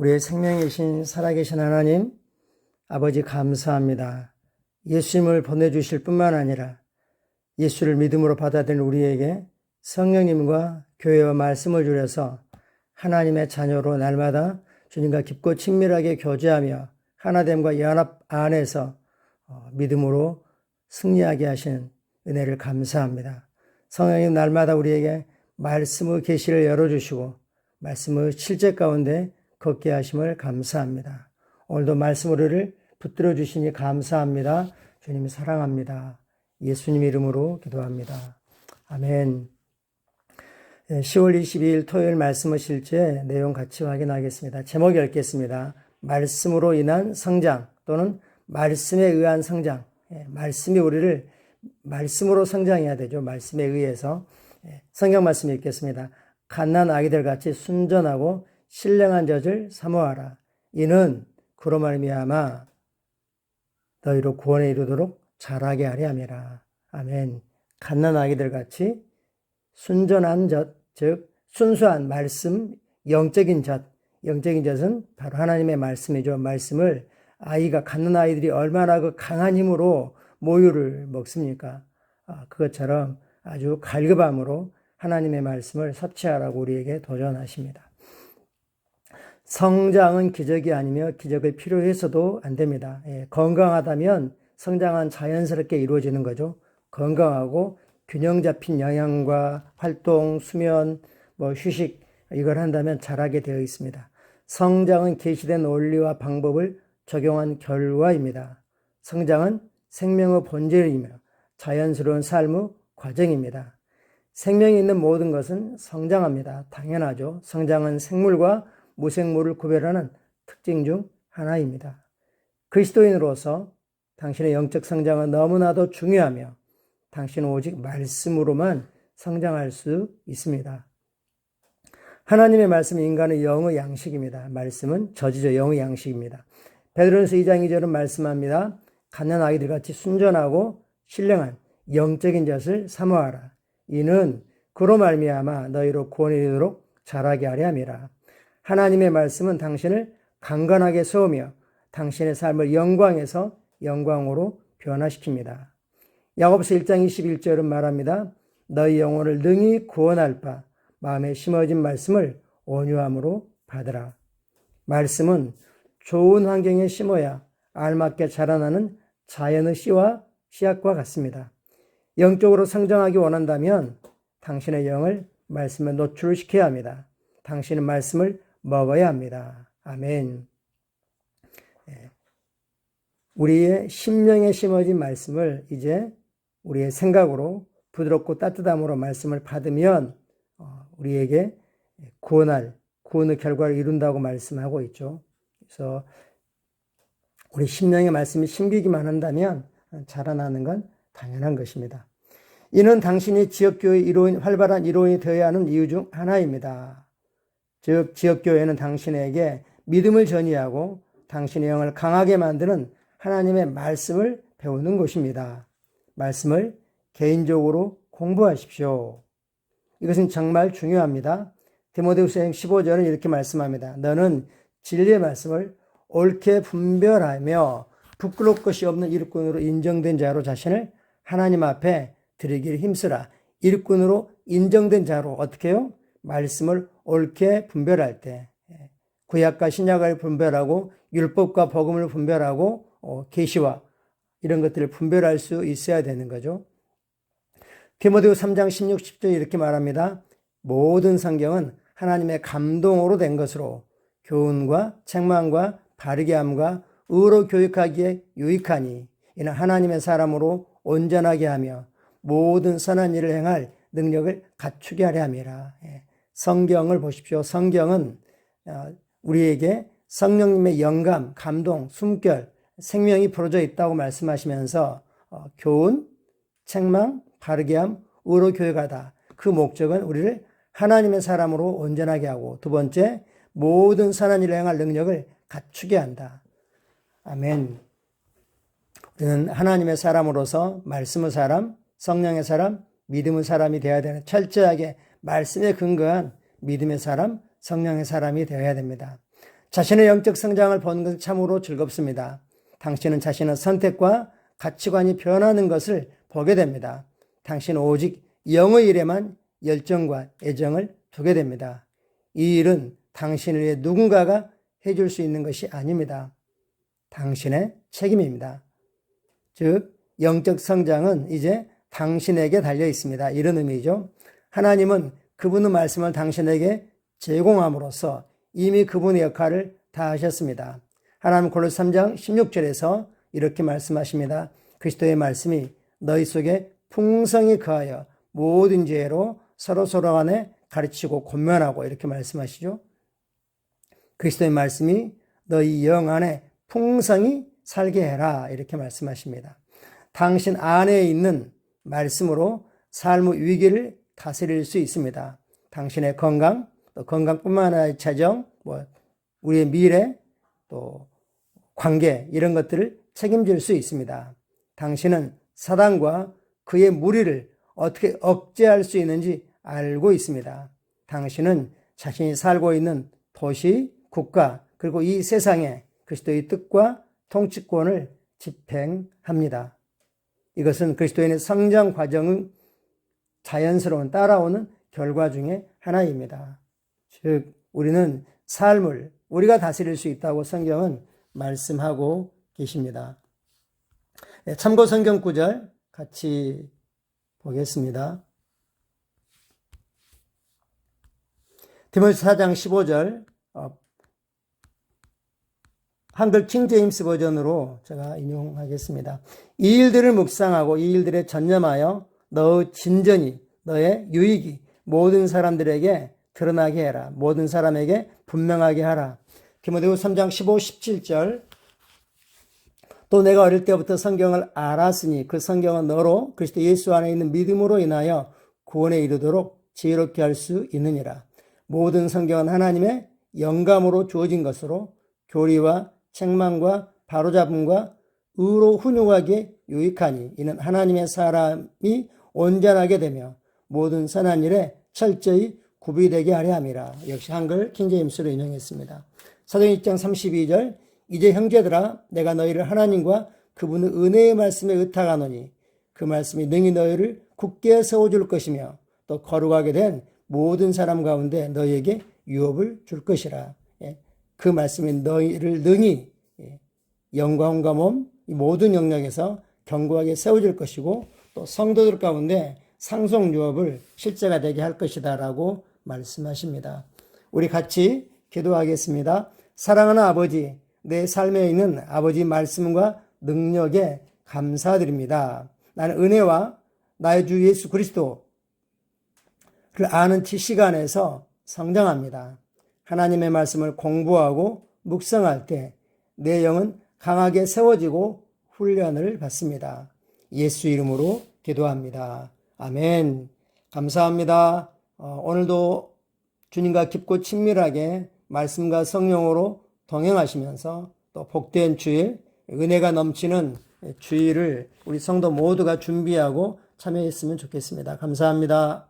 우리의 생명이신 살아계신 하나님, 아버지 감사합니다. 예수님을 보내주실 뿐만 아니라 예수를 믿음으로 받아들인 우리에게 성령님과 교회와 말씀을 주려서 하나님의 자녀로 날마다 주님과 깊고 친밀하게 교제하며 하나됨과 연합 안에서 어, 믿음으로 승리하게 하신 은혜를 감사합니다. 성령님 날마다 우리에게 말씀의 계시를 열어주시고 말씀의 실제 가운데 걷게 하심을 감사합니다. 오늘도 말씀 우리를 붙들어 주시니 감사합니다. 주님 사랑합니다. 예수님 이름으로 기도합니다. 아멘. 10월 22일 토요일 말씀의 실제 내용 같이 확인하겠습니다. 제목 읽겠습니다. 말씀으로 인한 성장 또는 말씀에 의한 성장. 예, 말씀이 우리를 말씀으로 성장해야 되죠. 말씀에 의해서. 예, 성경 말씀 읽겠습니다. 갓난 아기들 같이 순전하고 신령한 젖을 사모하라. 이는 그로 말미암아 너희로 구원에 이르도록 자라게 하려 함이라. 아멘. 갓난 아기들 같이 순전한 젖, 즉 순수한 말씀, 영적인 젖. 영적인 젖은 바로 하나님의 말씀이죠. 말씀을 아이가 갖는 아이들이 얼마나 그 강한 힘으로 모유를 먹습니까? 아, 그것처럼 아주 갈급함으로 하나님의 말씀을 섭취하라고 우리에게 도전하십니다. 성장은 기적이 아니며 기적을 필요해서도 안 됩니다. 예, 건강하다면 성장은 자연스럽게 이루어지는 거죠. 건강하고 균형 잡힌 영양과 활동, 수면, 뭐 휴식 이걸 한다면 잘하게 되어 있습니다. 성장은 계시된 원리와 방법을 적용한 결과입니다. 성장은 생명의 본질이며 자연스러운 삶의 과정입니다. 생명이 있는 모든 것은 성장합니다. 당연하죠. 성장은 생물과 무생물을 구별하는 특징 중 하나입니다. 그리스도인으로서 당신의 영적 성장은 너무나도 중요하며 당신은 오직 말씀으로만 성장할 수 있습니다. 하나님의 말씀은 인간의 영의 양식입니다. 말씀은 저지저 영의 양식입니다. 베드로전서 2장 2절은 말씀합니다. 갓난 아이들 같이 순전하고 신령한 영적인 젖을 사모하라. 이는 그로 말미암아 너희로 구원이 되도록 자라게 하려 함이라. 하나님의 말씀은 당신을 강건하게 세우며 당신의 삶을 영광에서 영광으로 변화시킵니다. 야고보서 1장 21절은 말합니다. 너희 영혼을 능히 구원할 바 마음에 심어진 말씀을 온유함으로 받으라. 말씀은 좋은 환경에 심어야 알맞게 자라나는 자연의 씨와 씨앗과 같습니다. 영적으로 성장하기 원한다면 당신의 영을 말씀에 노출시켜야 합니다. 당신은 말씀을 먹어야 합니다. 아멘. 예. 우리의 심령에 심어진 말씀을 이제 우리의 생각으로 부드럽고 따뜻함으로 말씀을 받으면 어, 우리에게 구원할 구원의 결과를 이룬다고 말씀하고 있죠. 그래서 우리 심령의 말씀이 심기기만 한다면 자라나는 건 당연한 것입니다. 이는 당신이 지역교회 이로인, 활발한 이로인이 되어야 하는 이유 중 하나입니다. 즉 지역교회는 당신에게 믿음을 전이하고 당신의 영을 강하게 만드는 하나님의 말씀을 배우는 곳입니다. 말씀을 개인적으로 공부하십시오. 이것은 정말 중요합니다. 디모데후서 15절은 이렇게 말씀합니다. 너는 진리의 말씀을 옳게 분별하며 부끄러울 것이 없는 일꾼으로 인정된 자로 자신을 하나님 앞에 드리기를 힘쓰라. 일꾼으로 인정된 자로 어떻게 해요? 말씀을 옳게 분별할 때 예. 구약과 신약을 분별하고 율법과 복음을 분별하고 어, 계시와 이런 것들을 분별할 수 있어야 되는 거죠. 디모데후 3장 16, 10절 이렇게 말합니다. 모든 성경은 하나님의 감동으로 된 것으로 교훈과 책망과 바르게 함과 의로 교육하기에 유익하니 이는 하나님의 사람으로 온전하게 하며 모든 선한 일을 행할 능력을 갖추게 하려 함이라. 예. 성경을 보십시오. 성경은 어, 우리에게 성령님의 영감, 감동, 숨결, 생명이 부러져 있다고 말씀하시면서 어, 교훈, 책망, 바르게 함, 의로 교육하다. 그 목적은 우리를 하나님의 사람으로 온전하게 하고 두 번째 모든 선한 일을 행할 능력을 갖추게 한다. 아멘. 우리는 하나님의 사람으로서 말씀의 사람, 성령의 사람, 믿음의 사람이 되어야 되는 철저하게 말씀에 근거한 믿음의 사람, 성령의 사람이 되어야 됩니다. 자신의 영적 성장을 보는 것은 참으로 즐겁습니다. 당신은 자신의 선택과 가치관이 변하는 것을 보게 됩니다. 당신은 오직 영의 일에만 열정과 애정을 두게 됩니다. 이 일은 당신을 위해 누군가가 해줄 수 있는 것이 아닙니다. 당신의 책임입니다. 즉, 영적 성장은 이제 당신에게 달려 있습니다. 이런 의미죠. 하나님은 그분의 말씀을 당신에게 제공함으로써 이미 그분의 역할을 다 하셨습니다. 하나님 골로 3장 16절에서 이렇게 말씀하십니다. 그리스도의 말씀이 너희 속에 풍성히 거하여 모든 지혜로 서로 서로 간에 가르치고 권면하고 이렇게 말씀하시죠. 그리스도의 말씀이 너희 영 안에 풍성히 살게 해라 이렇게 말씀하십니다. 당신 안에 있는 말씀으로 삶의 위기를 다스릴 수 있습니다. 당신의 건강, 또 건강뿐만 아니라 재정, 뭐 우리의 미래, 또 관계 이런 것들을 책임질 수 있습니다. 당신은 사단과 그의 무리를 어떻게 억제할 수 있는지 알고 있습니다. 당신은 자신이 살고 있는 도시, 국가, 그리고 이 세상에 그리스도의 뜻과 통치권을 집행합니다. 이것은 그리스도인의 성장 과정은 자연스러운 따라오는 결과 중에 하나입니다. 즉, 우리는 삶을 우리가 다스릴 수 있다고 성경은 말씀하고 계십니다. 네, 참고 성경 구절 같이 보겠습니다. 디모스 4장 15절 어, 한글 킹제임스 버전으로 제가 인용하겠습니다. 이 일들을 묵상하고 이 일들에 전념하여 너의 진전이 너의 유익이 모든 사람들에게 드러나게 해라. 모든 사람에게 분명하게 하라. 디모데후 3장 15, 17절 또 내가 어릴 때부터 성경을 알았으니 그 성경은 너로 그리스도 예수 안에 있는 믿음으로 인하여 구원에 이르도록 지혜롭게 할 수 있느니라. 모든 성경은 하나님의 영감으로 주어진 것으로 교리와 책망과 바로잡음과 의로 훈육하게 유익하니 이는 하나님의 사람이 온전하게 되며 모든 선한 일에 철저히 구비되게 하려 함이라. 역시 한글 킹제임스로 인용했습니다. 사도행 1장 32절 이제 형제들아 내가 너희를 하나님과 그분의 은혜의 말씀에 의탁하노니 그 말씀이 능히 너희를 굳게 세워줄 것이며 또 거룩하게 된 모든 사람 가운데 너희에게 유업을 줄 것이라. 예. 그 말씀이 너희를 능히 예. 영광과 몸 모든 영역에서 견고하게 세워줄 것이고 또 성도들 가운데 상속 유업을 실제가 되게 할 것이다라고 말씀하십니다. 우리 같이 기도하겠습니다. 사랑하는 아버지, 내 삶에 있는 아버지 말씀과 능력에 감사드립니다. 나는 은혜와 나의 주 예수 그리스도를 아는 지시간에서 성장합니다. 하나님의 말씀을 공부하고 묵상할 때 내 영은 강하게 세워지고 훈련을 받습니다. 예수 이름으로 기도합니다. 아멘. 감사합니다. 어, 오늘도 주님과 깊고 친밀하게 말씀과 성령으로 동행하시면서 또 복된 주일, 은혜가 넘치는 주일을 우리 성도 모두가 준비하고 참여했으면 좋겠습니다. 감사합니다.